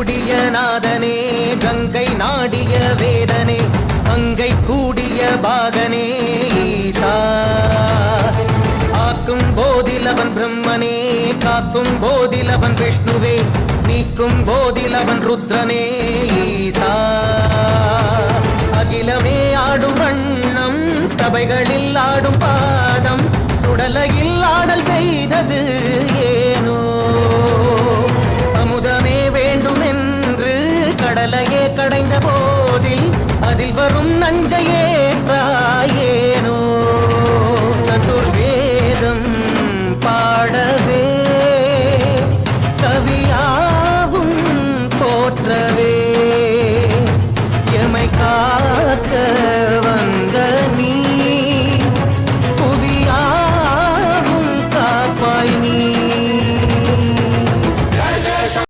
கூடிய நாதனே கங்கை நாடிய வேதனே அங்கை கூடிய பாகனே ஈசா. ஆக்கும் போதிலவன் பிரம்மனே காக்கும் போதிலவன் விஷ்ணுவே நீக்கும் போதிலவன் ருத்ரனே ஈசா. அகிலமே ஆடும் வண்ணம் சபைகளில் ஆடும் பாதம் கடலையே கடைந்த போதில் அதில் வரும் நஞ்சை